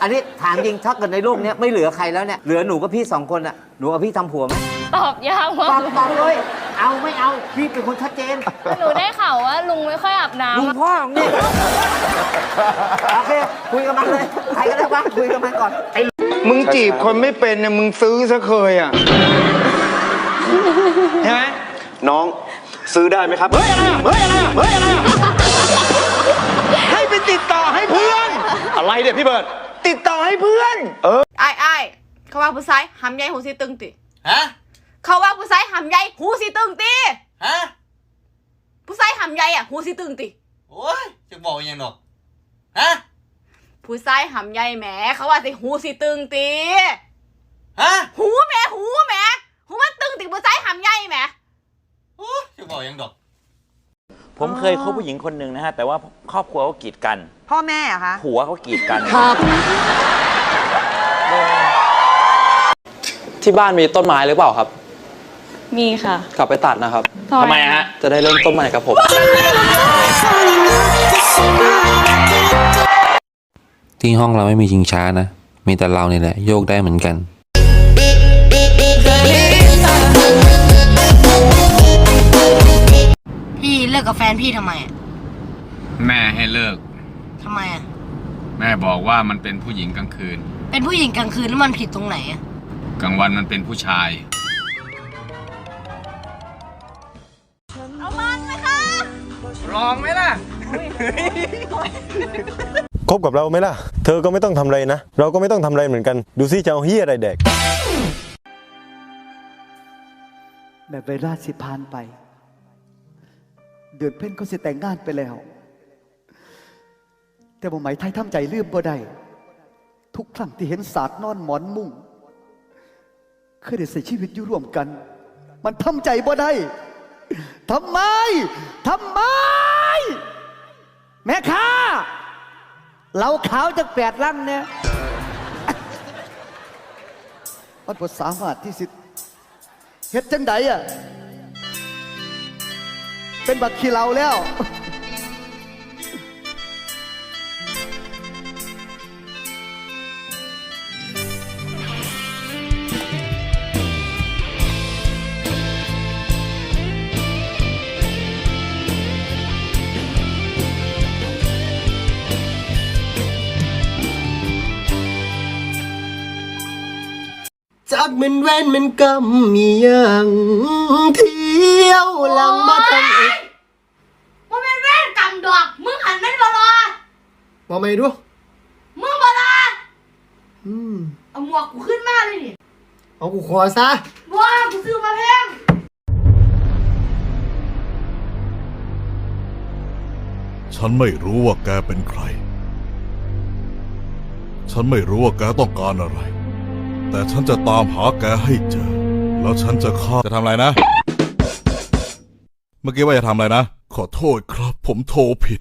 อันนี้ถามจริงถ้าเกิดในโลกเนี้ยไม่เหลือใครแล้วเนี่ยเหลือหนูกับพี่สองคนอะหนูกับพี่ทำผัวไหมตอบยากมาตอกบตอบเลย เอาไม่เอาพี่เป็นคนชัดเจนหนูได้ข่าวว่าลุงไม่ค่อยอาบน้ลุงพ่อของนี่โอเคคุยกับมันเลยใครก็ได้บ้างคุยกับมันก่อนมึงจีบคนไม่เป็นเนี่ยมึงซื้อซะเคยอะ ใช่ไหมน้องซื้อได้ไหมครับ เฮ้ยอะไรอะเฮ้ยอะไรอะเฮ้ยอะไรอะให้ไปติดต่อให้เพื่อน อะไรเนี่ยพี่เบิร์ด ติดต่อให้เพื่อนไอ้ไอ้ายเขาว่าผู้ชายหำใหญ่หูสีตึงติ ฮะ เขาว่าผู้ชายหำใหญ่หูสีตึงติ ฮะ ผู้ชายหำใหญ่อะหูสีตึงติ โอ้ย จะบอกยังหนอกฮะ ผู้ชายหำใหญ่แหมเขาว่าสิหูสีตึงติ ฮะ หูแหมหูแหมหูมันตึงติผู้ชายหำใหญ่แหมโอ้ยจะบอกยังดอก ผมเคยคบผู้หญิงคนหนึ่งนะฮะ แต่ว่าครอบครัวเขากีดกัน พ่อแม่อะคะ ผัวเขากีดกันที่บ้านมีต้นไม้หรือเปล่าครับำมีค่ะกลับไปตัดนะครับ ทำไมฮะ จะได้เริ่มต้นใหม่กับผม ที่ห้องเราไม่มีชิงช้านะ มีแต่เราเนี่ยแหละ โยกได้เหมือนกัน ลิกกับแฟนพี่ทำไมอะแม่ให้เลิก ทำไมอะแม่บอกว่ามันเป็นผู้หญิงกลางคืน เป็นผู้หญิงกลางคืนแล้วมันผิดตรงไหนอะกลางวันมันเป็นผู้ชาย ลองไหมล่ะ คบกับเราไหมล่ะ เธอก็ไม่ต้องทำอะไรนะ เราก็ไม่ต้องทำอะไรเหมือนกัน ดูซิจะเอาเฮียอะไรแดก แบบเวลาสิผ่านไป เดือนเพ่นก็สิแต่งงานไปแล้ว แต่บ่หมายไทยทำใจลืมบ่ได้ทุกครั้งที่เห็นศาสาดนอนหมอนมุ้งเคยได้ใช้ชีวิตอยู่ร่วมกัน มันทำใจบ่ได้ทำไมทำไม แม่ค้าเราขาวจากแปดลังเนี่ยมันบ่สามารถที่สิเฮ็ดจังใดอะ เป็นบักขี้เหลาแล้วจักมันแว่นมันกำมีอย่างเที่ยวหลังมาทำอีกมันเป็นแว่นกำดอกมึงหันมันบลอบอกไม่ดูมึงบลอเอาหมวกกูขึ้นมาเลยนี่เอากูขอซะว้ากูซื้อมาแพงฉันไม่รู้ว่าแกเป็นใคร ฉันไม่รู้ว่าแกต้องการอะไร แต่ฉันจะตามหาแกให้เจอ แล้วฉันจะฆ่า จะทำอะไรนะ เมื่อกี้ว่าจะทำอะไรนะ ขอโทษครับ ผมโทรผิด